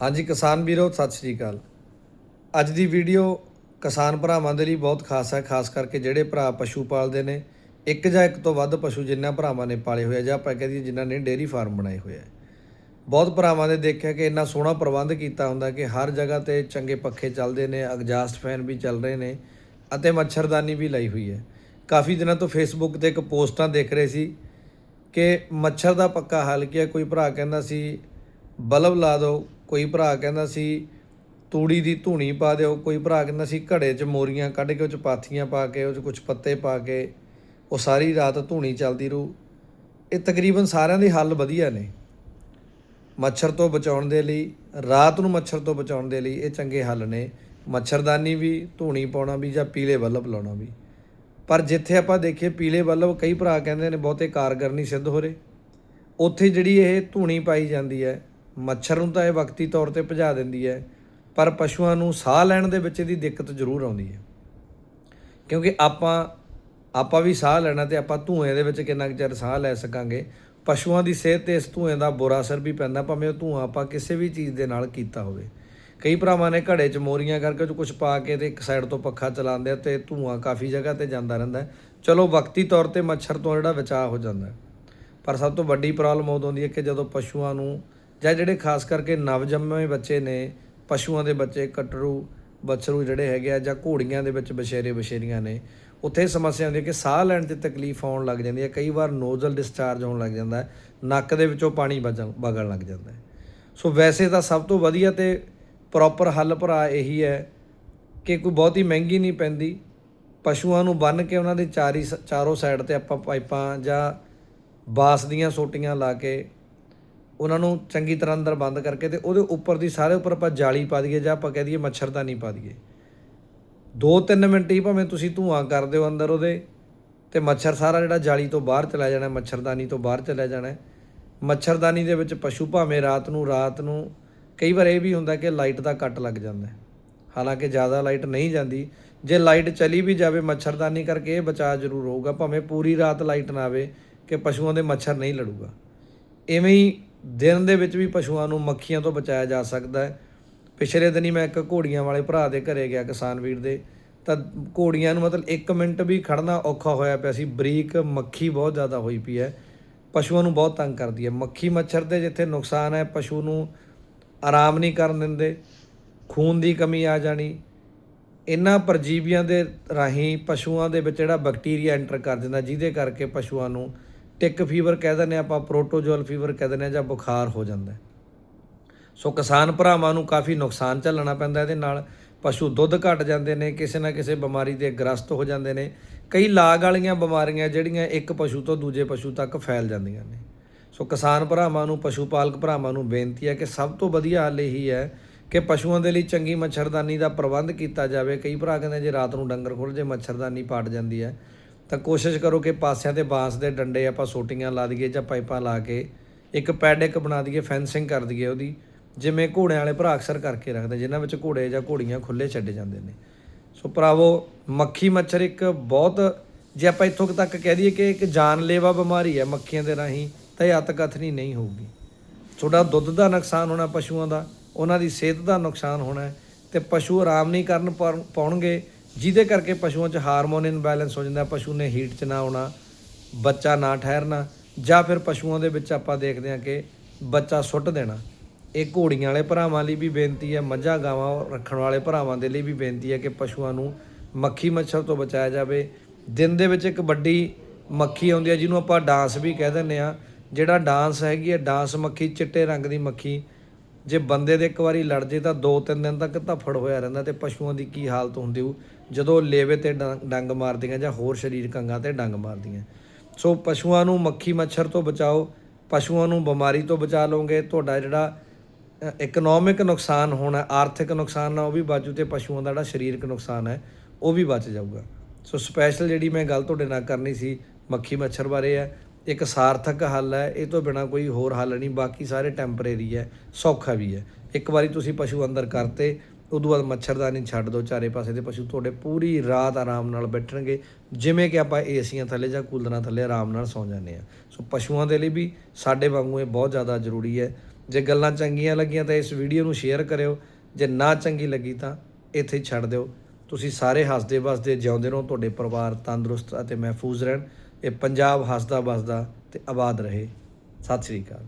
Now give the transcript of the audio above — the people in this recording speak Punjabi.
ਹਾਂਜੀ, ਕਿਸਾਨ ਵੀਰੋ, ਸਤਿ ਸ੍ਰੀ ਅਕਾਲ। ਅੱਜ ਦੀ ਵੀਡੀਓ ਕਿਸਾਨ ਭਰਾਵਾਂ ਦੇ ਲਈ ਬਹੁਤ ਖਾਸ ਹੈ, ਖਾਸ ਕਰਕੇ ਜਿਹੜੇ ਭਰਾ ਪਸ਼ੂ ਪਾਲਦੇ ਨੇ। ਇੱਕ ਜਾਂ ਇੱਕ ਤੋਂ ਵੱਧ ਪਸ਼ੂ ਜਿਨ੍ਹਾਂ ਭਰਾਵਾਂ ਨੇ ਪਾਲੇ ਹੋਏ ਜਾਂ ਆਪਾਂ ਕਹਿ ਦਈਏ ਜਿਨ੍ਹਾਂ ਨੇ ਡੇਅਰੀ ਫਾਰਮ ਬਣਾਏ ਹੋਏ ਆ। ਬਹੁਤ ਭਰਾਵਾਂ ਨੇ ਦੇਖਿਆ ਕਿ ਇੰਨਾ ਸੋਹਣਾ ਪ੍ਰਬੰਧ ਕੀਤਾ ਹੁੰਦਾ ਕਿ ਹਰ ਜਗ੍ਹਾ ਤੇ ਚੰਗੇ ਪੱਖੇ ਚੱਲਦੇ ਨੇ, ਐਗਜ਼ਾਸਟ ਫੈਨ ਵੀ ਚੱਲ ਰਹੇ ਨੇ ਅਤੇ ਮੱਛਰਦਾਨੀ ਵੀ ਲਈ ਹੋਈ ਹੈ। ਕਾਫੀ ਦਿਨਾਂ ਤੋਂ ਫੇਸਬੁੱਕ ਤੇ ਇੱਕ ਪੋਸਟਾਂ ਦੇਖ ਰਹੇ ਸੀ ਕਿ ਮੱਛਰ ਦਾ ਪੱਕਾ ਹੱਲ ਕੀ ਹੈ? ਕੋਈ ਭਰਾ ਕਹਿੰਦਾ ਸੀ, ਬਲਬ ਲਾ ਦਿਓ। ਕੋਈ ਭਰਾ ਕਹਿੰਦਾ ਸੀ, ਤੂੜੀ ਦੀ ਧੂਣੀ ਪਾ ਦਿਓ। ਕੋਈ ਭਰਾ ਕਹਿੰਦਾ ਸੀ, ਘੜੇ 'ਚ ਮੋਰੀਆਂ ਕੱਢ ਕੇ, ਉਹ 'ਚ ਪਾਥੀਆਂ ਪਾ ਕੇ, ਉਹ 'ਚ ਕੁਝ ਪੱਤੇ ਪਾ ਕੇ, ਉਹ ਸਾਰੀ ਰਾਤ ਧੂਣੀ ਚੱਲਦੀ ਰਹੂ। ਇਹ ਤਕਰੀਬਨ ਸਾਰਿਆਂ ਦੇ ਹੱਲ ਵਧੀਆ ਨੇ। ਮੱਛਰ ਤੋਂ ਬਚਾਉਣ ਦੇ ਲਈ, ਰਾਤ ਨੂੰ ਮੱਛਰ ਤੋਂ ਬਚਾਉਣ ਦੇ ਲਈ ਇਹ ਚੰਗੇ ਹੱਲ ਨੇ। ਮੱਛਰਦਾਨੀ ਵੀ, ਧੂਣੀ ਪਾਉਣਾ ਵੀ ਜਾਂ ਪੀਲੇ ਬੱਲਬ ਲਾਉਣਾ ਵੀ। ਪਰ ਜਿੱਥੇ ਆਪਾਂ ਦੇਖੀਏ, ਪੀਲੇ ਬੱਲਬ ਕਈ ਭਰਾ ਕਹਿੰਦੇ ਨੇ, ਬਹੁਤੇ ਕਾਰਗਰ ਨਹੀਂ ਸਿੱਧ ਹੋ ਰਹੇ। ਉੱਥੇ ਜਿਹੜੀ ਇਹ ਧੂਣੀ ਪਾਈ ਜਾਂਦੀ ਹੈ ਮੱਛਰ ਨੂੰ ਤਾਂ ਇਹ ਵਕਤੀ ਤੌਰ ਤੇ ਭਜਾ ਦਿੰਦੀ ਹੈ, ਪਰ ਪਸ਼ੂਆਂ ਨੂੰ ਸਾਹ ਲੈਣ ਦੇ ਵਿੱਚ ਇਹਦੀ ਦਿੱਕਤ ਜ਼ਰੂਰ ਆਉਂਦੀ ਹੈ। ਕਿਉਂਕਿ ਆਪਾਂ ਆਪਾਂ ਵੀ ਸਾਹ ਲੈਣਾ ਤੇ ਆਪਾਂ ਧੂਏ ਦੇ ਵਿੱਚ ਕਿੰਨਾ ਕੁ ਚਿਰ ਸਾਹ ਲੈ ਸਕਾਂਗੇ। ਪਸ਼ੂਆਂ ਦੀ ਸਿਹਤ ਤੇ ਇਸ ਧੂਏ ਦਾ ਬੁਰਾ ਅਸਰ ਵੀ ਪੈਂਦਾ, ਭਾਵੇਂ ਉਹ ਧੂਆਂ ਆਪਾਂ ਕਿਸੇ ਵੀ ਚੀਜ਼ ਦੇ ਨਾਲ ਕੀਤਾ ਹੋਵੇ। ਕਈ ਭਰਾਵਾਂ ਨੇ ਘੜੇ 'ਚ ਮੋਰੀਆਂ ਕਰਕੇ ਉਹ 'ਚ ਕੁਝ ਪਾ ਕੇ ਤੇ ਇੱਕ ਸਾਈਡ ਤੋਂ ਪੱਖਾ ਚਲਾਉਂਦੇ ਆ ਤੇ ਧੂਆਂ ਕਾਫੀ ਜਗ੍ਹਾ ਤੇ ਜਾਂਦਾ ਰਹਿੰਦਾ ਚਲੋ, ਵਕਤੀ ਤੌਰ ਤੇ ਮੱਛਰ ਤੋਂ ਜਿਹੜਾ ਬਚਾਅ ਹੋ ਜਾਂਦਾ ਪਰ ਸਭ ਤੋਂ ਵੱਡੀ ਪ੍ਰੋਬਲਮ ਉਦੋਂ ਆਉਂਦੀ ਹੈ ਕਿ ਜਦੋਂ ਪਸ਼ੂਆਂ ਨੂੰ ਜਾਂ ਜਿਹੜੇ ਖਾਸ ਕਰਕੇ ਨਵਜੰਮੇ ਬੱਚੇ ਨੇ, ਪਸ਼ੂਆਂ ਦੇ ਬੱਚੇ, ਕਟਰੂ, ਬਛਰੂ ਜਿਹੜੇ ਹੈਗੇ ਆ ਜਾਂ ਘੋੜੀਆਂ ਦੇ ਵਿੱਚ ਬਸ਼ੇਰੇ ਬਸ਼ੇਰੀਆਂ ਨੇ, ਉੱਥੇ ਸਮੱਸਿਆ ਹੁੰਦੀ ਹੈ ਕਿ ਸਾਹ ਲੈਣ 'ਤੇ ਤਕਲੀਫ ਆਉਣ ਲੱਗ ਜਾਂਦੀ ਹੈ, ਕਈ ਵਾਰ ਨੋਜ਼ਲ ਡਿਸਚਾਰਜ ਹੋਣ ਲੱਗ ਜਾਂਦਾ ਹੈ, ਨੱਕ ਦੇ ਵਿੱਚੋਂ ਪਾਣੀ ਵਜਣ ਵਗਣ ਲੱਗ ਜਾਂਦਾ ਹੈ। ਸੋ ਵੈਸੇ ਤਾਂ ਸਭ ਤੋਂ ਵਧੀਆ ਤੇ ਪ੍ਰੋਪਰ ਹੱਲ ਭਰਾ ਇਹੀ ਹੈ ਕਿ ਕੋਈ ਬਹੁਤੀ ਮਹਿੰਗੀ ਨਹੀਂ ਪੈਂਦੀ, ਪਸ਼ੂਆਂ ਨੂੰ ਬੰਨ੍ਹ ਕੇ ਉਹਨਾਂ ਦੇ ਚਾਰੀ ਸ- ਚਾਰੋਂ ਸਾਈਡ ਤੇ ਆਪਾਂ ਪਾਈਪਾਂ ਜਾਂ ਬਾਸ ਦੀਆਂ ਸੋਟੀਆਂ ਲਾ ਕੇ ਉਹਨਾਂ ਨੂੰ ਚੰਗੀ ਤਰ੍ਹਾਂ ਅੰਦਰ ਬੰਦ ਕਰਕੇ ਤੇ ਉਹਦੇ ਉੱਪਰ ਦੀ ਸਾਰੇ ਉੱਪਰ ਆਪਾਂ ਜਾਲੀ ਪਾ ਦਈਏ ਜਾਂ ਆਪਾਂ ਕਹਿ ਦਈਏ ਮੱਛਰਦਾਨੀ ਪਾ ਦਈਏ। 2-3 ਮਿੰਟ ਹੀ ਭਾਵੇਂ ਤੁਸੀਂ ਧੂਆਂ ਕਰ ਦਿਓ ਅੰਦਰ ਉਹਦੇ ਤੇ ਮੱਛਰ ਸਾਰਾ ਜਿਹੜਾ ਜਾਲੀ ਤੋਂ ਬਾਹਰ ਚਲਾ ਜਾਣਾ ਮੱਛਰਦਾਨੀ ਤੋਂ ਬਾਹਰ ਚਲਾ ਜਾਣਾ। ਮੱਛਰਦਾਨੀ ਦੇ ਵਿੱਚ ਪਸ਼ੂ ਭਾਵੇਂ ਰਾਤ ਨੂੰ ਰਾਤ ਨੂੰ ਕਈ ਵਾਰ ਇਹ ਵੀ ਹੁੰਦਾ ਕਿ ਲਾਈਟ ਦਾ ਕੱਟ ਲੱਗ ਜਾਂਦਾ ਹਾਲਾਂਕਿ ਜ਼ਿਆਦਾ ਲਾਈਟ ਨਹੀਂ ਜਾਂਦੀ। ਜੇ ਲਾਈਟ ਚਲੀ ਵੀ ਜਾਵੇ ਮੱਛਰਦਾਨੀ ਕਰਕੇ ਇਹ ਬਚਾਅ ਜ਼ਰੂਰ ਹੋਊਗਾ, ਭਾਵੇਂ ਪੂਰੀ ਰਾਤ ਲਾਈਟ ਨਾ ਆਵੇ ਕਿ ਪਸ਼ੂਆਂ ਦੇ ਮੱਛਰ ਨਹੀਂ ਲੜੂਗਾ। ਐਵੇਂ ਹੀ ਦਿਨ ਦੇ ਵਿੱਚ ਵੀ ਪਸ਼ੂਆਂ ਨੂੰ ਮੱਖੀਆਂ ਤੋਂ ਬਚਾਇਆ ਜਾ ਸਕਦਾ ਹੈ। ਪਿਛਲੇ ਦਿਨੀ ਮੈਂ ਇੱਕ ਘੋੜੀਆਂ ਵਾਲੇ ਭਰਾ ਦੇ ਘਰੇ ਗਿਆ ਕਿਸਾਨ ਵੀਰ ਦੇ। ਤਾਂ ਘੋੜੀਆਂ ਨੂੰ ਮਤਲਬ 1 ਮਿੰਟ ਵੀ ਖੜਨਾ ਔਖਾ ਹੋਇਆ ਪਿਆ ਸੀ। ਬਰੀਕ ਮੱਖੀ ਬਹੁਤ ਜ਼ਿਆਦਾ ਹੋਈ ਪਈ ਹੈ। ਪਸ਼ੂਆਂ ਨੂੰ ਬਹੁਤ ਤੰਗ ਕਰਦੀ ਹੈ। ਮੱਖੀ ਮੱਛਰ ਦੇ ਜਿੱਥੇ ਨੁਕਸਾਨ ਹੈ, ਪਸ਼ੂ ਨੂੰ ਆਰਾਮ ਨਹੀਂ ਕਰਨ ਦਿੰਦੇ, ਖੂਨ ਦੀ ਕਮੀ ਆ ਜਾਣੀ। ਇਹਨਾਂ ਪਰਜੀਵੀਆਂ ਦੇ ਰਾਹੀਂ ਪਸ਼ੂਆਂ ਦੇ ਵਿੱਚ ਜਿਹੜਾ ਬੈਕਟੀਰੀਆ ਐਂਟਰ ਕਰ ਦਿੰਦਾ, ਜਿਹਦੇ ਕਰਕੇ ਪਸ਼ੂਆਂ ਨੂੰ ਟਿਕ ਫੀਵਰ ਕਹਿ ਦਿੰਦੇ ਹਾਂ ਆਪਾਂ ਪ੍ਰੋਟੋਜੋਲ ਫੀਵਰ ਕਹਿ ਦਿੰਦੇ ਹਾਂ ਜਾਂ ਬੁਖਾਰ ਹੋ ਜਾਂਦਾ ਸੋ ਕਿਸਾਨ ਭਰਾਵਾਂ ਨੂੰ ਕਾਫੀ ਨੁਕਸਾਨ ਝੱਲਣਾ ਪੈਂਦਾ ਇਹਦੇ ਨਾਲ। ਪਸ਼ੂ ਦੁੱਧ ਘਟ ਜਾਂਦੇ ਨੇ, ਕਿਸੇ ਨਾ ਕਿਸੇ ਬਿਮਾਰੀ ਦੇ ਗ੍ਰਸਤ ਹੋ ਜਾਂਦੇ ਨੇ। ਕਈ ਲਾਗ ਵਾਲੀਆਂ ਬਿਮਾਰੀਆਂ ਜਿਹੜੀਆਂ ਇੱਕ ਪਸ਼ੂ ਤੋਂ ਦੂਜੇ ਪਸ਼ੂ ਤੱਕ ਫੈਲ ਜਾਂਦੀਆਂ ਨੇ। ਸੋ ਕਿਸਾਨ ਭਰਾਵਾਂ ਨੂੰ ਪਸ਼ੂ ਪਾਲਕ ਭਰਾਵਾਂ ਨੂੰ ਬੇਨਤੀ ਹੈ ਕਿ ਸਭ ਤੋਂ ਵਧੀਆ ਹੱਲ ਇਹੀ ਹੈ ਕਿ ਪਸ਼ੂਆਂ ਦੇ ਲਈ ਚੰਗੀ ਮੱਛਰਦਾਨੀ ਦਾ ਪ੍ਰਬੰਧ ਕੀਤਾ ਜਾਵੇ। ਕਈ ਭਰਾ ਕਹਿੰਦੇ ਜੇ ਰਾਤ ਨੂੰ ਡੰਗਰ ਖੁੱਲ ਜੇ, ਮੱਛਰਦਾਨੀ ਪਾਟ ਜਾਂਦੀ ਹੈ। ਤਾਂ ਕੋਸ਼ਿਸ਼ ਕਰੋ ਕਿ ਪਾਸਿਆਂ ਤੇ ਬਾਂਸ ਦੇ ਡੰਡੇ ਆਪਾਂ ਸੋਟੀਆਂ ਲਾ ਦਈਏ ਜਾਂ ਪਾਈਪਾਂ ਲਾ ਕੇ ਇੱਕ ਪੈਡ ਬਣਾ ਦਈਏ, ਫੈਂਸਿੰਗ ਕਰ ਦਈਏ ਉਹਦੀ, ਜਿਵੇਂ ਘੋੜਿਆਂ ਵਾਲੇ ਭਰਾ ਅਕਸਰ ਕਰਕੇ ਰੱਖਦੇ, ਜਿਨ੍ਹਾਂ ਵਿੱਚ ਘੋੜੇ ਜਾਂ ਘੋੜੀਆਂ ਖੁੱਲੇ ਛੱਡੇ ਜਾਂਦੇ ਨੇ। ਸੋ ਭਰਾਵੋ, ਮੱਖੀ ਮੱਛਰ ਇੱਕ ਬਹੁਤ, ਜੇ ਆਪਾਂ ਇੱਥੋਂ ਤੱਕ ਕਹਿ ਦਈਏ ਕਿ ਇੱਕ ਜਾਨਲੇਵਾ ਬਿਮਾਰੀ ਹੈ ਮੱਖੀਆਂ ਦੇ ਰਾਹੀਂ, ਤਾਂ ਇਹ ਅਤਕਥਨੀ ਨਹੀਂ ਹੋਊਗੀ। ਤੁਹਾਡਾ ਦੁੱਧ ਦਾ ਨੁਕਸਾਨ ਹੋਣਾ ਪਸ਼ੂਆਂ ਦਾ, ਉਹਨਾਂ ਦੀ ਸਿਹਤ ਦਾ ਨੁਕਸਾਨ ਹੋਣਾ ਹੈ, ਤੇ ਪਸ਼ੂ ਆਰਾਮ ਨਹੀਂ ਕਰਨ ਪਾਉਣਗੇ ਜਿਹਦੇ ਕਰਕੇ ਪਸ਼ੂਆਂ 'ਚ ਹਾਰਮੋਨ ਇਨਬੈਲੈਂਸ ਹੋ ਜਾਂਦਾ, ਪਸ਼ੂ ਨੇ ਹੀਟ 'ਚ ਨਾ ਆਉਣਾ, ਬੱਚਾ ਨਾ ਠਹਿਰਨਾ, ਜਾਂ ਫਿਰ ਪਸ਼ੂਆਂ ਦੇ ਵਿੱਚ ਆਪਾਂ ਦੇਖਦੇ ਹਾਂ ਕਿ ਬੱਚਾ ਸੁੱਟ ਦੇਣਾ। ਇਹ ਘੋੜੀਆਂ ਵਾਲੇ ਭਰਾਵਾਂ ਲਈ ਵੀ ਬੇਨਤੀ ਹੈ, ਮੱਝਾਂ ਗਾਵਾਂ ਰੱਖਣ ਵਾਲੇ ਭਰਾਵਾਂ ਦੇ ਲਈ ਵੀ ਬੇਨਤੀ ਹੈ ਕਿ ਪਸ਼ੂਆਂ ਨੂੰ ਮੱਖੀ ਮੱਛਰ ਤੋਂ ਬਚਾਇਆ ਜਾਵੇ। ਦਿਨ ਦੇ ਵਿੱਚ ਇੱਕ ਵੱਡੀ ਮੱਖੀ ਆਉਂਦੀ ਹੈ, ਜਿਹਨੂੰ ਆਪਾਂ ਡਾਂਸ ਵੀ ਕਹਿ ਦਿੰਦੇ ਆ ਜਿਹੜਾ ਡਾਂਸ ਹੈਗੀ ਹੈ, ਡਾਂਸ ਮੱਖੀ, ਚਿੱਟੇ ਰੰਗ ਦੀ ਮੱਖੀ। ਜੇ ਬੰਦੇ ਦੇ ਇੱਕ ਵਾਰੀ ਲੜ ਜੇ ਤਾਂ 2-3 ਦਿਨ ਤੱਕ ਧੱਫੜ ਹੋਇਆ ਰਹਿੰਦਾ ਤੇ ਪਸ਼ੂਆਂ ਦੀ ਕੀ ਹਾਲਤ ਹੁੰਦੀ ਉਹ ਜਦੋਂ ਲੇਵੇ ਤੇ ਡੰ- ਡੰਗ ਮਾਰਦੀਆਂ ਜਾਂ ਹੋਰ ਸਰੀਰਕ ਅੰਗਾਂ ਤੇ ਡੰਗ ਮਾਰਦੀਆਂ। ਸੋ ਪਸ਼ੂਆਂ ਨੂੰ ਮੱਖੀ ਮੱਛਰ ਤੋਂ ਬਚਾਓ, ਪਸ਼ੂਆਂ ਨੂੰ ਬਿਮਾਰੀ ਤੋਂ ਬਚਾ ਲਓਗੇ, ਤੁਹਾਡਾ ਜਿਹੜਾ ਇਕਨੋਮਿਕ ਨੁਕਸਾਨ ਹੋਣਾ, ਆਰਥਿਕ ਨੁਕਸਾਨ ਨਾ, ਉਹ ਵੀ ਬਾਜੂ ਤੇ ਪਸ਼ੂਆਂ ਦਾ ਜਿਹੜਾ ਸਰੀਰਕ ਨੁਕਸਾਨ ਹੈ, ਉਹ ਵੀ ਬਚ ਜਾਊਗਾ। ਸੋ ਸਪੈਸ਼ਲ ਜਿਹੜੀ ਮੈਂ ਗੱਲ ਤੁਹਾਡੇ ਨਾਲ ਕਰਨੀ ਸੀ, ਮੱਖੀ ਮੱਛਰ ਬਾਰੇ ਹੈ, ਇੱਕ ਸਾਰਥਕ ਹੱਲ ਹੈ, ਇਹ ਤੋਂ ਬਿਨਾ ਕੋਈ ਹੋਰ ਹੱਲ ਨਹੀਂ, ਬਾਕੀ ਸਾਰੇ ਟੈਂਪਰੇਰੀ ਹੈ, ਸੌਖਾ ਵੀ ਹੈ। ਇੱਕ ਵਾਰੀ ਤੁਸੀਂ ਪਸ਼ੂ ਅੰਦਰ ਕਰਤੇ ਉਦੋਂ ਬਾਅਦ ਮੱਛਰਦਾਨੀ ਛੱਡ ਦਿਓ ਚਾਰੇ ਪਾਸੇ ਦੇ ਪਸ਼ੂ ਤੁਹਾਡੇ ਪੂਰੀ ਰਾਤ ਆਰਾਮ ਨਾਲ ਬੈਠਣਗੇ। ਜਿਵੇਂ ਕਿ ਆਪਾਂ ਏਸੀਆਂ ਥੱਲੇ ਜਾਂ ਕੂਲਰਾਂ ਥੱਲੇ ਆਰਾਮ ਨਾਲ ਸੌਂ ਜਾਂਦੇ ਆ ਸੋ ਪਸ਼ੂਆਂ ਦੇ ਲਈ ਵੀ ਸਾਡੇ ਵਾਂਗੂ ਇਹ ਬਹੁਤ ਜ਼ਿਆਦਾ ਜ਼ਰੂਰੀ ਹੈ। ਜੇ ਗੱਲਾਂ ਚੰਗੀਆਂ ਲੱਗੀਆਂ ਤਾਂ ਇਸ ਵੀਡੀਓ ਨੂੰ ਸ਼ੇਅਰ ਕਰਿਓ। ਜੇ ਨਾ ਚੰਗੀ ਲੱਗੀ ਤਾਂ ਇੱਥੇ ਛੱਡ ਦਿਓ। ਤੁਸੀਂ ਸਾਰੇ ਹੱਸਦੇ ਵਸਦੇ ਜਿਉਂਦੇ ਰਹੋ, ਤੁਹਾਡੇ ਪਰਿਵਾਰ ਤੰਦਰੁਸਤ ਅਤੇ ਮਹਿਫੂਜ਼ ਰਹਿਣ। ਇਹ ਪੰਜਾਬ ਹੱਸਦਾ ਵਸਦਾ ਤੇ ਆਬਾਦ ਰਹੇ। ਸਤਿ ਸ੍ਰੀ ਅਕਾਲ।